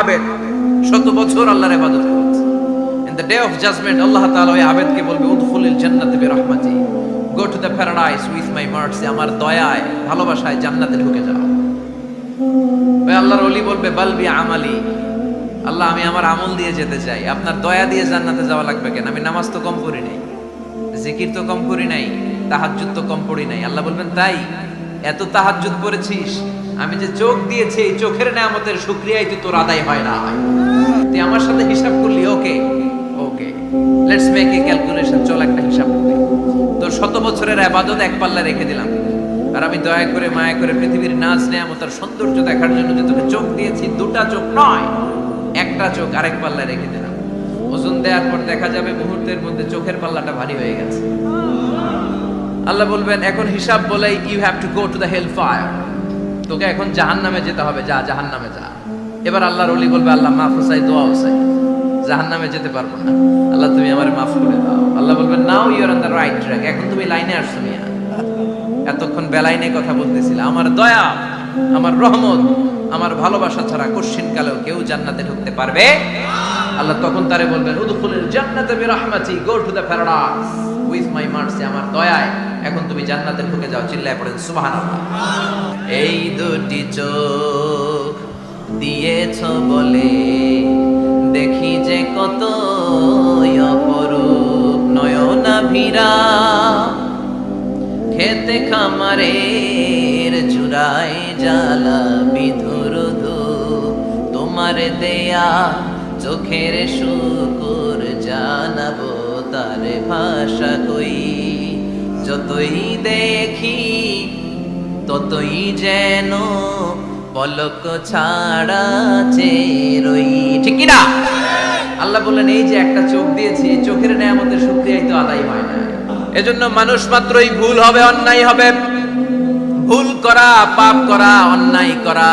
আবেদ। শত বছর আল্লাহর ইবাদত করছে। In the day of judgment Allah তাআলা ওই আবেদকে বলবে, উদখুলিল জান্নাতে বিরহমাতি। Go to the paradise with my mercy আমার দয়ায়, ভালোবাসায় জান্নাতে ঢুকে যাও। ওই আল্লাহর ওলি বলবে বালবি আমালি। আল্লাহ, আমি আমার আমল দিয়ে যেতে চাই। আপনার দয়া দিয়ে জান্নাতে যাওয়া লাগবে কেন? আমি নামাজ তো কম করি নাই, জিকির তো কম করি নাই, তাহাজ্জুদ তো কম পড়ি নাই। আল্লাহ বলবেন, তাই? এত তাহাজ্জুদ পড়েছিস আমি যে চোখ দিয়েছি, এই চোখের নামতের শুকরিয়াই তো তোর আদায় হয় না। হয় তুই আমার সাথে হিসাব করলি, okay? Okay. Let's make a calculation চল একটা হিসাব করি। তোর শত বছরের আবাদত এক পাল্লা রেখে দিলাম। আর আমি দয়া করে, মায়া করে পৃথিবীর নাচ নেয়ামতার সৌন্দর্য দেখার জন্য যে তোকে চোখ দিয়েছি, দুটা চোখ নয়, একটা চোখ আরেক পাল্লা রেখে দিলাম। ওজন দেওয়ার পর দেখা যাবে মুহূর্তের মধ্যে চোখের পাল্লাটা ভারী হয়ে গেছে। আল্লাহ বলবেন, এখন হিসাব বলে you have to go to the hellfire তোকে এখন জাহান নামে যেতে হবে, যা জাহান নামে যা। এবার আল্লাহর অলি বলবে, আল্লাহ, মাফ হোসাই দোয়া হোসাই জাহান নামে যেতে পারব না। আল্লাহ, তুমি আমার মাফ করে দাও। আল্লাহ বলবেন now you're on the right track এখন তুমি লাইনে আসছো, মিয়া। এতক্ষণ বেলাইনে কথা বলতেছিল আমার দয়া, আমার রহমত, আমার ভালোবাসা ছাড়া কশ্চিন কালেও কেউ জান্নাতে ঢুকতে পারবে? আল্লাহ তখন তারে বলবেন, উদখুলিল জান্নাতে বিরহমাতি, go to the paradise. With my mercy, আমার দয়ায়। এখন তুমি জান্নাতে ঢুকে যাও, চিল্লায় পড়েন, সুবহানাল্লাহ। এই দুটি চোখ দিয়েছ বলে দেখি যে কত অপরূপ। নয়নাভিরা খেতে খামারের জুড়াই জ্বালা বিধুর তোমার দেয়া চোখের শুকুর জানাব তার ভাষা কই। যতই দেখি ততই যেন পলক ছাড়া চেরই ঠিক না আল্লাহ বললেন, এই যে একটা চোখ দিয়েছি চোখের নেয়ামতের শুক্রিয়াই তো আদায় হয় না। এজন্য মানুষ মাত্রই ভুল হবে, অন্যায় হবে। ভুল করা, পাপ করা, অন্যায় করা।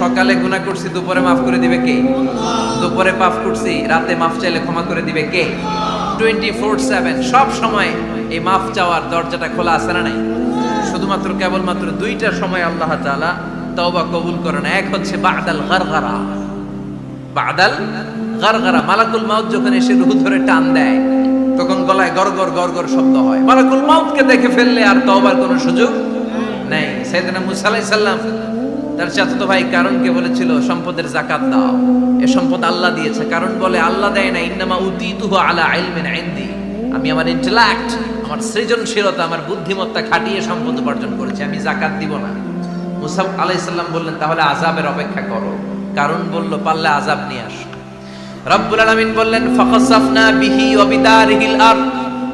সকালে গুনাহ করছি, দুপুরে মাফ করে দিবে কে? দুপুরে পাপ করছি, রাতে মাফ চাইলে ক্ষমা করে দিবে কে? টোয়েন্টি ফোর সেভেন সব সময় এই মাফ চাওয়ার দরজাটা খোলা আছে না নাই? শুধুমাত্র কেবলমাত্র দুইটা সময় আল্লাহ তাআলা তওবা কবুল করেন। এক হচ্ছে বাদাল গারগারা। বাদাল গারগারা, মালাকুল মাউত যখন এসে রুহু ধরে টান দেয়, তখন গলায় গরগর গরগর শব্দ হয়। মালাকুল মাউতকে দেখে ফেললে আর তওবার কোনো সুযোগ নেই। সাইয়েদনা মুসা আলাইহিস তার চাচাতো ভাই কারণকে বলেছিল, সম্পদের জাকাত দাও। এ সম্পদ আল্লাহ দিয়েছে। কারণ বলে, আল্লাহ দেয় না ইন্নামা উতিতুহু আলা ইলমিন ইনদি। আমি আমার ইন্টেলেক্ট আমার সৃজনশীলতা, আমার বুদ্ধিমত্তা খাটিয়ে সম্পদ উপার্জন করেছি। আমি জাকাত দিব না। মুসা আলাইসাল্লাম বললেন, তাহলে আজাবের অপেক্ষা করো। কারণ বলল, পারলে আজাব নিয়ে আস। রব্বুল আলামিন বললেন, ফাখাসাফনা বিহি ওয়া বিদারিহিল আরদ।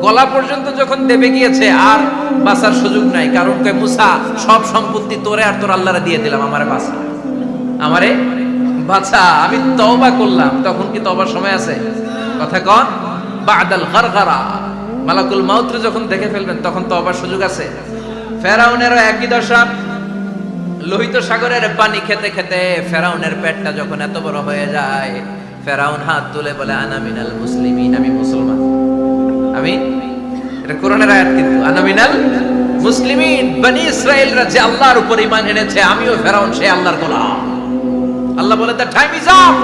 গলা পর্যন্ত যখন দেবে গিয়েছে, আর বাঁচার সুযোগ নাই। কারণ কয়, মুসা, সব সম্পত্তি তোরে আর তোর আল্লাহরে দিয়ে দিলাম, আমারে বাঁচা। আমারে বাছা আমি তওবা করলাম। তখন কি তওবার সময় আছে? কথা কন, বাদাল গারগারা। মালাকুল মাউত্র যখন দেখে ফেলবেন, তখন তওবার সুযোগ আছে। ফেরাউনেরও একই দশা। লোহিত সাগরের পানি খেতে খেতে ফেরাউনের পেটটা যখন এত বড় হয়ে যায়, ফেরাউন হাত তুলে বলে, আনা মিনাল মুসলিমিন, আমি মুসলমান। আমি, এটা কোরআনের আয়াত কিন্তু। আনা মিনাল মুসলিমিন, বনি ইসরায়েলরা যে আল্লাহর উপর ঈমান এনেছে, আমিও ফেরাউন, সে আল্লাহর গোলাম। আল্লাহ বলে দ্য টাইম ইজ আপ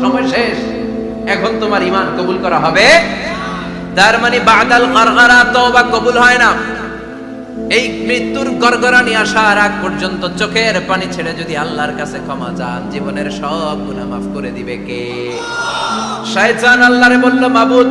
সময় শেষ। এখন তোমার ঈমান কবুল করা হবে। তার মানে বাদাল গারগারা তওবা কবুল হয় না। এই মৃত্যুর গড়গড়ানি আসার আগ পর্যন্ত চোখের পানি ছেড়ে যদি আল্লাহর কাছে ক্ষমা চান, জীবনের সব গুনাহ মাফ করে দিবে কে? শয়তান আল্লাহরে বলল, মাবুদ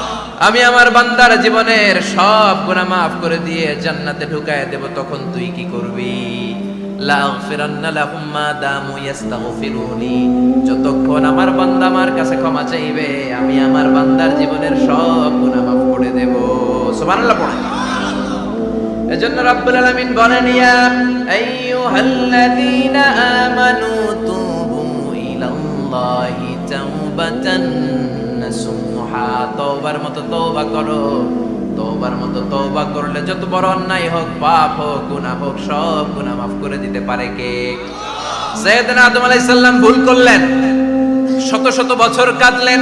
আমি আমার বান্দার জীবনের সব গুনাহ মাফ করে দিয়ে জান্নাতে ঢুকায় দেব, তখন তুই কি করবি? যতক্ষণ আমার বান্দা আমার কাছে ক্ষমা চাইবে, আমি আমার বান্দার জীবনের সব গুনাহ মাফ করে দেব। সুবহানাল্লাহ পড়েন এজন্য রাব্বুল আলামিন বলেন, ইয়া আইয়ুহাল্লাযীনা আমানু তুবু ইলাল্লাহি তাওবাতান নাসুহা তওবার মতো তোবা করো। তোবার মতো তোবা করলে যত বড় অন্যায় হোক, পাপ হোক, গুনাহ হোক, সব গুনাহ মাফ করে দিতে পারে কে? সৈয়দ আদম আলাইহিস সালাম ভুল করলেন। শত শত বছর কাঁদলেন।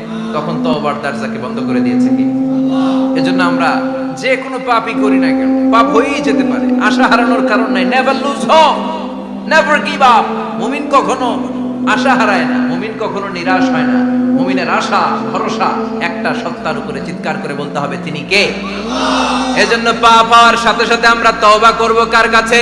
তখন তওবার দরজাকে বন্ধ করে দিয়েছে কি? এজন্য আমরা যে কোনো পাপই করি না কেন, পাপ হয়েই যেতে পারে, আশা হারানোর কারণ নাই never lose hope never give up মুমিন কখনো আশা হারায় না, মুমিন কখনো নিরাশ হয় না। মুমিনের আশা, ভরসা একটা সত্তার উপরে চিৎকার করে বলতে হবে, তিনি কে? এজন্য পাপ হওয়ার সাথে সাথে আমরা তওবা করব কার কাছে?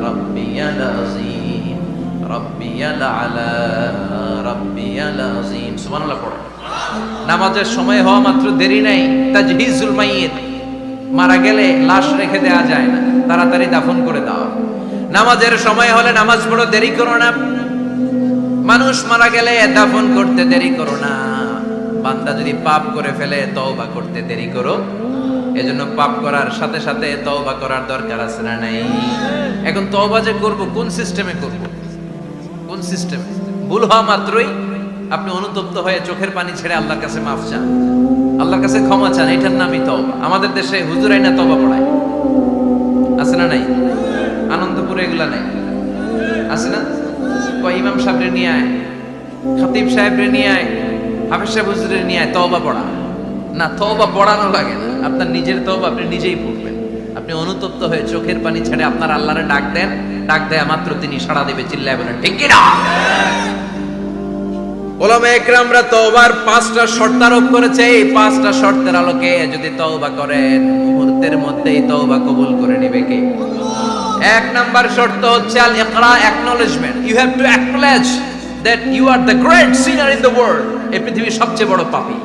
রব্বিয়াল আজিম রব্বিয়াল আলা রব্বিয়াল আজিম সুবহানাল্লাহ পড়ো। নামাজের সময় হওয়া মাত্র দেরি নাই। তাজহিজুল মাইয়িত। মারা গেলে লাশ রেখে দেওয়া যায় না। তাড়াতাড়ি দাফন করে দাও। নামাজের সময় হলে নামাজ পড়ো, দেরি করো না। মানুষ মারা গেলে দাফন করতে দেরি করো না। বান্দা যদি পাপ করে ফেলে, তওবা করতে দেরি করো এজন্য পাপ করার সাথে সাথে তওবা করার দরকার আছে না নাই? এখন তওবা যে করব, কোন সিস্টেমে করব? কোন সিস্টেমে? ভুল হওয়া মাত্রই আপনি অনুতপ্ত হয়ে চোখের পানি ছেড়ে আল্লাহর কাছে মাফ চান। আল্লাহর কাছে ক্ষমা চান, এটার নামই তওবা। আমাদের দেশে হুজুরাই না তওবা পড়ায়। আছে না নাই? আনন্দপুরে এগুলা নাই। আছে না? কয় ইমাম সাহেবরে নিয়ে আয়, খতিব সাহেবরে নিয়ে আয়, হাফিজ সাহেব হুজুরে নিয়ে আয়, তওবা পড়া। না, তওবা পড়ানো লাগে না। আপনার নিজের তওবা আপনি নিজেই পড়বেন। আপনি অনুতপ্ত হয়ে চোখের পানি ছেড়ে আপনার আল্লাহরে ডাক দেন, ডাক দেয়া মাত্র তিনি সাড়া দেবে, চিল্লায় বলেন, ঠিক কি না? ওলামা একরামরা তওবার পাঁচটা শর্ত আরোপ করেছে। এই পাঁচটা শর্তের আলোকে যদি তওবা করেন, মুহূর্তের মধ্যেই তওবা কবুল করে নেবে কে? এক নাম্বার শর্ত হচ্ছে আল ইকরা acknowledgement you have to acknowledge that you are the great sinner in the world এই পৃথিবীর সবচেয়ে বড় পাপী।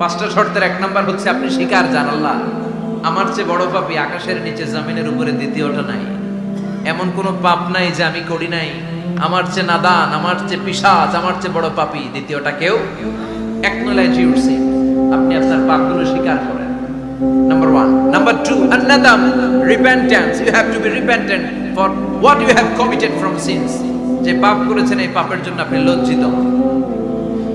পাঁচটা শর্তের এক নাম্বার হচ্ছে, আপনি শিকার জান আল্লাহ। আমার চেয়ে বড় পাপী আকাশের নিচে, জমিনের উপরে দ্বিতীয়টা নাই। এমন কোনো পাপ নাই যে আমি করি নাই। আমার চেয়ে নাদান, আমার চেয়ে পিসাজ আমার চেয়ে বড় পাপী। দ্বিতীয়টা কেউ? ইউর সিন আপনি আপনার পাপগুলো স্বীকার করেন। Number one number two আন্নাদাম repentance you have to be repentant for what you have committed from sins যে পাপ করেছেন, এই পাপের জন্য আপনি লজ্জিত।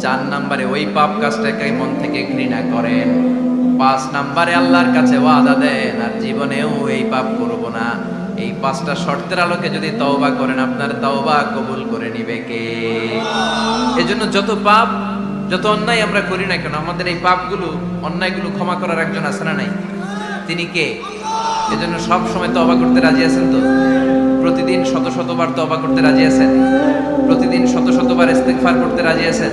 চার নাম্বারে ওই পাপ কাজটাকে মন থেকে ঘৃণা করেন। পাঁচ নাম্বারে আল্লাহর কাছে ওয়াদা দেন, আর জীবনেও এই পাপ করব না। এই পাঁচটা শর্তের আলোকে যদি তওবা করেন, আপনার তওবা কবুল করে নিবে কে? এজন্য যত পাপ, যত অন্যায় আমরা করি না কেন, আমাদের এই পাপগুলো, অন্যায়গুলো ক্ষমা করার একজন আছে না নাই? তিনি কে? এজন্য সব সময় তওবা করতে রাজি আছেন তো? প্রতিদিন শত শতবার তওবা করতে রাজি আছেন? প্রতিদিন শত শতবার ইস্তেগফার করতে রাজি আছেন?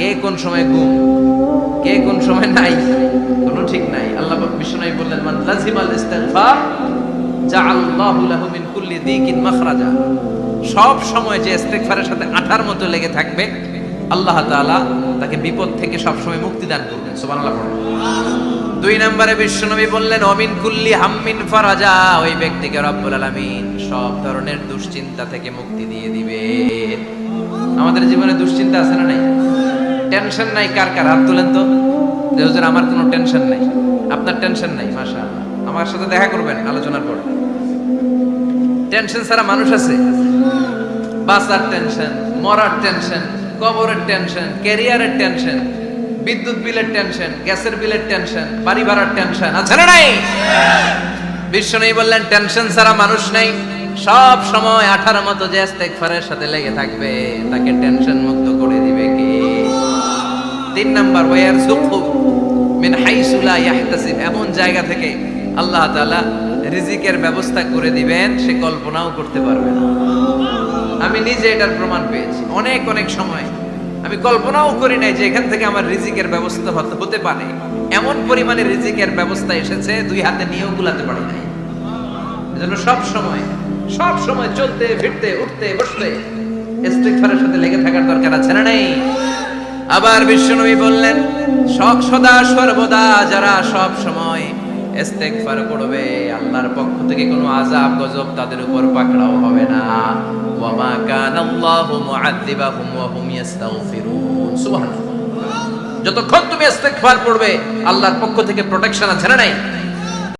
কে কোন সময় গুম কে কোন সময় নাই? কোনো ঠিক নাই। আল্লাহ বিষ্ণু বললেন, মান লাজিমাল ইস্তিগফার, জাআল্লাহু লাহু মিন কুল্লি দিকিন মাখরাজা। সব সময় যে ইস্তেগফারের সাথে আঠার মতো লেগে থাকবে, আল্লাহ তাআলা তাকে বিপদ থেকে সব সময় মুক্তি দান করবেন। সুবহানাল্লাহ দুই নম্বরে বিশ্বনবী বললেন, অমিন কুল্লি হাম্মিন ফারাজা। ওই ব্যক্তিকে রব্বুল আলামিন সব ধরনের দুশ্চিন্তা থেকে মুক্তি দিয়ে দিবে আমাদের জীবনে দুশ্চিন্তা আছে না নাই? টেনশন নাই, কার কার হাত তুলেন তো? আমার কোনো টেনশন নাই। আপনার টেনশন নাই মাশা আমার সাথে দেখা করবেন আলোচনার পর। টেনশন ছাড়া মানুষ আছে। বাসার টেনশন, মরার টেনশন, কবরের টেনশন, ক্যারিয়ারের টেনশন, বিদ্যুৎ বিলের টেনশন, গ্যাসের বিলের টেনশন, বাড়ি ভাড়ার টেনশন, আছে না নাই? বিশ্ব নেই বললেন, টেনশন ছাড়া মানুষ নেই। সব সময় আঠারো মতো যে ইস্তেগফারের সাথে লেগে থাকবে, তাকে টেনশন মুক্ত করে দিবে কে? তিন নাম্বার, ওয়ার সুখু মিন হাইসু লা ইয়াহতাসিব এমন জায়গা থেকে আল্লাহ তাআলা রিজিকের ব্যবস্থা করে দিবেন, সে কল্পনাও করতে পারবে না। আমি নিজে এটার প্রমাণ পেয়েছি। অনেক অনেক সময় আমি কল্পনাও করি নাই যে এখান থেকে আমার রিজিকের ব্যবস্থা হতে- হতে পারে। এমন পরিমাণে রিজিকের ব্যবস্থা এসেছে, দুই হাতে নিয়েও গুলাতে পারি নাই। এজন্য সব সময় সব সময় চলতে, ফিরতে, উঠতে, বসতে, ইস্তিগফারের সাথে লেগে থাকার দরকার আছে না নাই? আবার বিশ্বনবী বললেন, সব সদা সর্বদা যারা সব সময় ইস্তেগফার করবে, আল্লাহর পক্ষ থেকে কোনো আযাব, গজব তাদের উপর পাকড়াও হবে না। ওয়া মা কানা আল্লাহু মুআযিবাহুম ওয়া হুম ইস্তাগফিরুন। সুবহানাল্লাহ। যতক্ষণ তুমি ইস্তেগফার করবে, আল্লাহর পক্ষ থেকে প্রোটেকশন আছে না নাই?